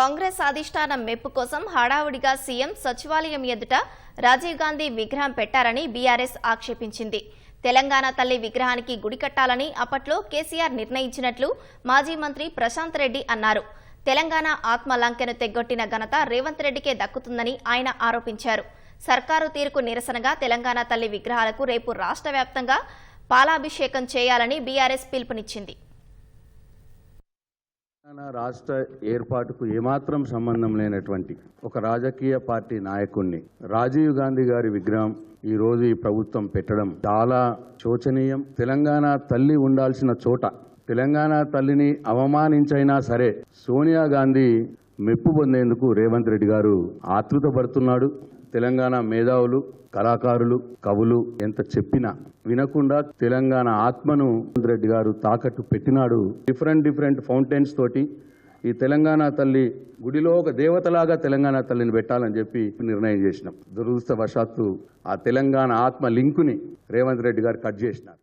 కాంగ్రెస్ అధిష్టానం మెప్పు కోసం హడావుడిగా సీఎం సచివాలయం ఎదుట రాజీవ్ గాంధీ విగ్రహం పెట్టారని బీఆర్ఎస్ ఆక్షేపించింది. తెలంగాణ తల్లి విగ్రహానికి గుడి కట్టాలని అప్పట్లో కేసీఆర్ నిర్ణయించినట్లు మాజీ మంత్రి ప్రశాంత్ రెడ్డి అన్నారు. తెలంగాణ ఆత్మ లంకెను తెగ్గొట్టిన ఘనత రేవంత్ రెడ్డికే దక్కుతుందని ఆయన ఆరోపించారు. సర్కారు తీరుకు నిరసనగా తెలంగాణ తల్లి విగ్రహాలకు రేపు రాష్ట్ర వ్యాప్తంగా పాలాభిషేకం చేయాలని బీఆర్ఎస్ పిలుపునిచ్చింది. తెలంగాణ రాష్ట్ర ఏర్పాటుకు ఏమాత్రం సంబంధం లేనటువంటి ఒక రాజకీయ పార్టీ నాయకుణ్ణి రాజీవ్ గాంధీ గారి విగ్రహం ఈ రోజు ఈ ప్రభుత్వం పెట్టడం చాలా శోచనీయం. తెలంగాణ తల్లి ఉండాల్సిన చోట తెలంగాణ తల్లిని అవమానించైనా సరే సోనియా గాంధీ మెప్పు పొందేందుకు రేవంత్ రెడ్డి గారు ఆతృత పడుతున్నాడు. తెలంగాణ మేధావులు కళాకారులు కవులు ఎంత చెప్పినా వినకుండా తెలంగాణ ఆత్మను రెడ్డి గారు తాకట్టు పెట్టినాడు. డిఫరెంట్ డిఫరెంట్ ఫౌంటైన్స్ తోటి ఈ తెలంగాణ తల్లి గుడిలో ఒక దేవతలాగా తెలంగాణ తల్లిని పెట్టాలని చెప్పి నిర్ణయం చేసినాం. దురదృష్టవశాత్తు ఆ తెలంగాణ ఆత్మ లింకుని రేవంత్ రెడ్డి గారు కట్ చేసినారు.